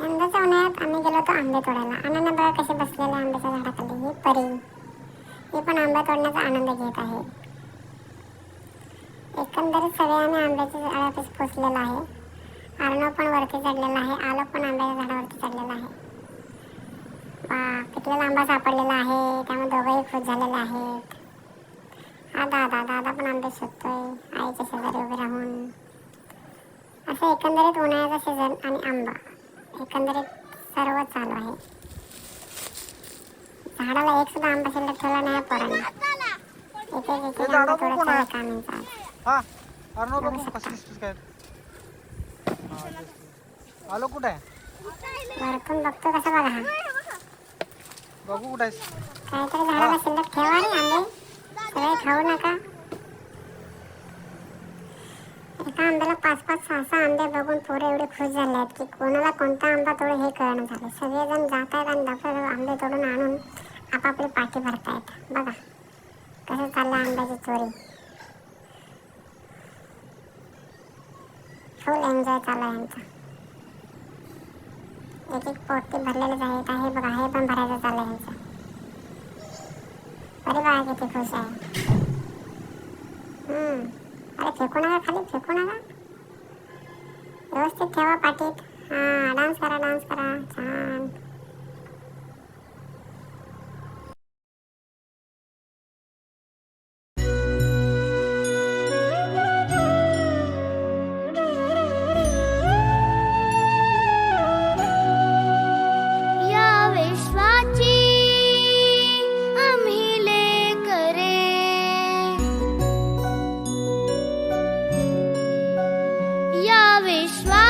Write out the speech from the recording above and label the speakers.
Speaker 1: यंदाच्या उन्हाळ्यात आम्ही गेलो होतो आंबे तोडायला. अनन्या बघा कसे बसलेले आंब्याच्या झाडाखाली. ही परी. ही पण आंबा तोडण्याचा आनंद घेत आहे. एकंदरीत सगळ्यांनी आंब्याच्या झाडापाशी पोचलेला आहे. अर्णव पण वरती चढलेला आहे. आलोक पण आंब्याच्या झाडावरती चढलेला आहे. वा पिकलेला आंबा सापडलेला आहे. त्यामुळे दोघंही खुश झालेले आहेत. हा दादा दादा पण आंबे शोधतोय. आईच्या शेजारी उभे राहून. असं एकंदरीत उन्हाळ्याचा सीझन आणि आंबा. एकंदरीत सर्व चालू आहे. झाडाला एक सुद्धा आंबा शिल्लक ठेवला नाही पोरांनी. एक एक एक आंबा तोडत
Speaker 2: आहे?
Speaker 1: कामांचा.
Speaker 2: आलो कुठे?
Speaker 1: वरतून बघतो कसं बघा. हा
Speaker 2: बघू कुठे
Speaker 1: काहीतरी झाडाला शिल्लक ठेवा रे आंबे सगळे खाऊ नका एका आंब्याला पाच पाच सहा सहा आंबे बघून पोरं एवढे खुश झाले आहेत की कोणाला कोणता आंबा तोडे हे कळणं झालं. सगळेजण जात आहेत आणि डॉक्टर आंबे तोडून आणून आपापली पाठी भरतायत. बघा कसं चाललं आंब्याची चोरी. फुल एन्जॉय चालू आहे यांचा एक एक पोटी भरलेलेच आहेत. आहे बघा हे पण भरायचं चाललं आहे यांचं परिवार किती खुश आहे. अरे फेकू नका खाली फेकू नका. વ્યવસ્થિત થવા પાટીત Krishna